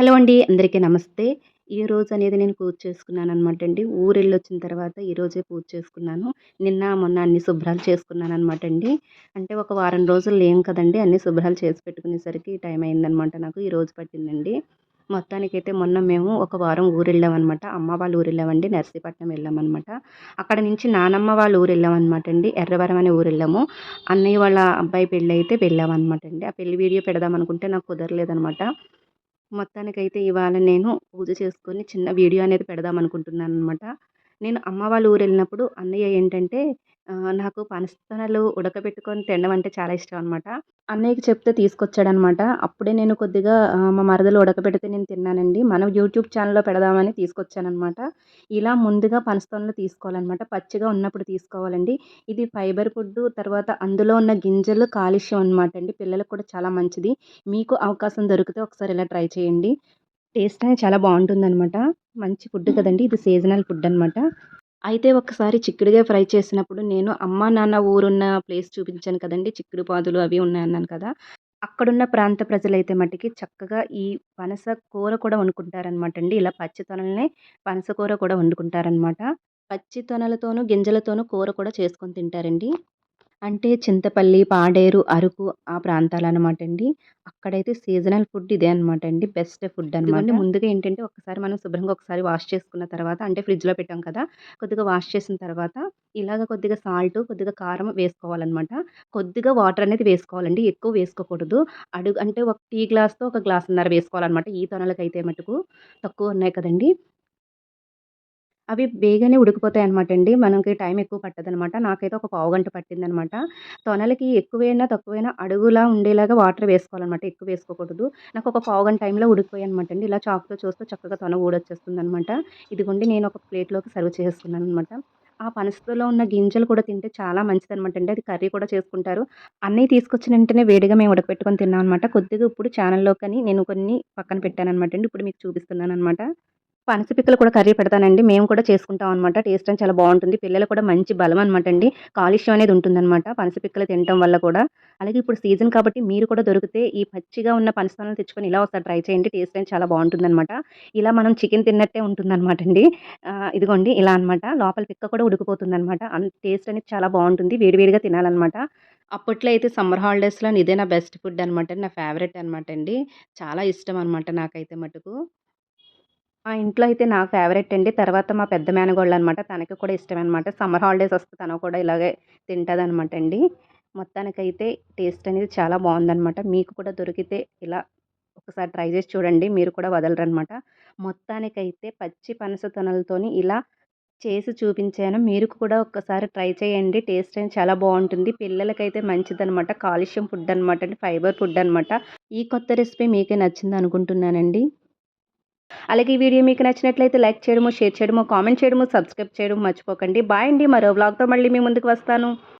Hello అండి అందరికీ నమస్తే. ఈ రోజు అనేది నేను పూజ చేసుకున్నాను అనమాట అండి ఊరెళ్ళొచ్చిన తర్వాత ఈరోజే పూజ చేసుకున్నాను. నిన్న మొన్న అన్ని శుభ్రాలు చేసుకున్నాను అనమాట అండి అంటే ఒక వారం రోజులు లేం కదండి అన్ని శుభ్రాలు చేసి పెట్టుకునేసరికి టైం అయిందనమాట నాకు ఈ రోజు పట్టిందండి. మొత్తానికైతే మొన్న మేము ఒక వారం ఊరు వెళ్ళామన్నమాట అమ్మ వాళ్ళ ఊరు వెళ్ళామండి నర్సీపట్నం వెళ్ళామన్నమాట అక్కడ నుంచి నానమ్మ వాళ్ళ ఊరు వెళ్ళామన్నమాట అండి ఎర్రవరం అనే ఊరు వెళ్ళాము అన్నయ్య వాళ్ళ అబ్బాయి పెళ్ళి అయితే వెళ్ళామన్నమాట అండి ఆ పెళ్ళి వీడియో పెడదాం అనుకుంటే నాకు కుదరలేదనమాట. మొత్తానికైతే ఇవాళ నేను పూజ చేసుకొని చిన్న వీడియో అనేది పెడదాం అనుకుంటున్నాను అనమాట నేను అమ్మ వాళ్ళ ఊరు వెళ్ళినప్పుడు అన్నయ్య ఏంటంటే నాకు పనస్తనాలు ఉడకబెట్టుకొని తినడం అంటే చాలా ఇష్టం అనమాట అన్నయ్యకి చెప్తే తీసుకొచ్చాడనమాట అప్పుడే నేను కొద్దిగా మా మరదలు ఉడకబెడితే నేను తిన్నానండి. మనం యూట్యూబ్ ఛానల్లో పెడదామని తీసుకొచ్చానమాట ఇలా ముందుగా పనస్తనాలు తీసుకోవాలన్నమాట. పచ్చిగా ఉన్నప్పుడు తీసుకోవాలండి. ఇది ఫైబర్ ఫుడ్ తర్వాత అందులో ఉన్న గింజలు కాలుష్యం అనమాట అండి. పిల్లలకు కూడా చాలా మంచిది. మీకు అవకాశం దొరికితే ఒకసారి ఇలా ట్రై చేయండి. టేస్ట్ అనేది చాలా బాగుంటుందన్నమాట. మంచి ఫుడ్ కదండి. ఇది సీజనల్ ఫుడ్ అనమాట అయితే ఒకసారి చిక్కుడుగా ఫ్రై చేసినప్పుడు నేను అమ్మ నాన్న ఊరున్న ప్లేస్ చూపించాను కదండి చిక్కుడు పాదులు అవి ఉన్నాయన్నాను కదా. అక్కడున్న ప్రాంత ప్రజలైతే మట్టికి చక్కగా ఈ పనస కూర కూడా వండుకుంటారనమాట అండి. ఇలా పచ్చి తొనలనే పనస కూర కూడా వండుకుంటారనమాట పచ్చి తొనలతోనూ గింజలతోనూ కూర కూడా చేసుకొని తింటారండి. అంటే చింతపల్లి, పాడేరు, అరకు ఆ ప్రాంతాలు అనమాట అండి. అక్కడైతే సీజనల్ ఫుడ్ ఇదే అనమాట అండి. బెస్ట్ ఫుడ్ అనమాట. ముందుగా ఏంటంటే ఒకసారి మనం శుభ్రంగా ఒకసారి వాష్ చేసుకున్న తర్వాత అంటే ఫ్రిడ్జ్‌లో పెట్టాం కదా! కొద్దిగా వాష్ చేసిన తర్వాత ఇలాగ కొద్దిగా సాల్ట్, కొద్దిగా కారం వేసుకోవాలనమాట. కొద్దిగా వాటర్ అనేది వేసుకోవాలండి. ఎక్కువ వేసుకోకూడదు. అడుగు అంటే ఒక టీ గ్లాస్‌తో ఒక గ్లాసున్నర వేసుకోవాలనమాట. ఈ తొనలకైతే మటుకు తక్కువ ఉన్నాయి కదండి అవి బేగానే ఉడికిపోతాయి అనమాట అండి. మనకి టైం ఎక్కువ పట్టదనమాట. నాకైతే ఒక పావుగంట పట్టిందనమాట. తొనలకి ఎక్కువైనా, తక్కువైనా అడుగులా ఉండేలాగా వాటర్ వేసుకోవాలనమాట. ఎక్కువ వేసుకోకూడదు. నాకు ఒక పావుగంట టైంలో ఉడికిపోయాయనమాట అండి. ఇలా చాకుతో చూస్తే చక్కగా తొన ఊడొచ్చేస్తుందనమాట. ఇదిగోండి నేను ఒక ప్లేట్‌లోకి సర్వ్ చేసేస్తున్నాననమాట. ఆ పనసలో ఉన్న గింజలు కూడా తింటే చాలా మంచిదనమాట అండి. అది కర్రీ కూడా చేసుకుంటారు. అన్నీ తీసుకొచ్చిన వెంటనే వేడిగా మేము ఉడకపెట్టుకొని తిన్నాం అనమాట. కొద్దిగా ఇప్పుడు ఛానల్లో కానీ నేను కొన్ని పక్కన పెట్టాననమాట అండి. ఇప్పుడు మీకు చూపిస్తున్నాను అనమాట పనస పిక్కలు కూడా కర్రీ పెడతానండి. మేము కూడా చేసుకుంటాం అనమాట. టేస్ట్ అని చాలా బాగుంటుంది. పిల్లలు కూడా మంచి బలం అనమాట అండి. కాలుష్యం అనేది ఉంటుందన్నమాట పనస పిక్కలు తినటం వల్ల కూడా. అలాగే ఇప్పుడు సీజన్ కాబట్టి మీరు కూడా దొరికితే ఈ పచ్చిగా ఉన్న పనస తెచ్చుకొని ఇలా ఒకసారి ట్రై చేయండి. టేస్ట్ అనేది చాలా బాగుంటుందన్నమాట ఇలా మనం చికెన్ తిన్నట్టే ఉంటుందనమాట అండి. ఇదిగోండి ఇలా అనమాట. లోపల పిక్క కూడా ఉడికిపోతుందన్నమాట టేస్ట్ అనేది చాలా బాగుంటుంది. వేడివేడిగా తినాలనమాట. అప్పట్లో అయితే సమ్మర్ హాలిడేస్‌లో ఇదే నా బెస్ట్ ఫుడ్ అనమాట. నా ఫేవరెట్ అనమాట అండి. చాలా ఇష్టం అనమాట నాకైతే మటుకు. మా ఇంట్లో అయితే నా ఫేవరెట్ అండి. తర్వాత మా పెద్ద మేనగోళ్ళు అనమాట తనకి కూడా ఇష్టం అనమాట. సమ్మర్ హాలిడేస్ వస్తే తను కూడా ఇలాగే తింటదనమాట అండి. మొత్తానికైతే టేస్ట్ అనేది చాలా బాగుందనమాట. మీకు కూడా దొరికితే ఇలా ఒకసారి ట్రై చేసి చూడండి. మీరు కూడా వదలరనమాట. మొత్తానికైతే పచ్చి పనస తొనలతోని ఇలా చేసి చూపించాను. మీరు కూడా ఒక్కసారి ట్రై చేయండి. టేస్ట్ అనేది చాలా బాగుంటుంది. పిల్లలకైతే మంచిదనమాట. కాల్షియం ఫుడ్ అనమాట అండి. ఫైబర్ ఫుడ్ అనమాట. ఈ కొత్త రెసిపీ మీకే నచ్చింది అనుకుంటున్నానండి. అలాగే ఈ వీడియో మీకు నచ్చినట్లయితే లైక్ చేయడము షేర్ చేయడము కామెంట్ చేయడము సబ్స్క్రైబ్ చేయడం మర్చిపోకండి. బాయ్ అండి. మరో వ్లాగ్తో మళ్ళీ మీ ముందుకు వస్తాను.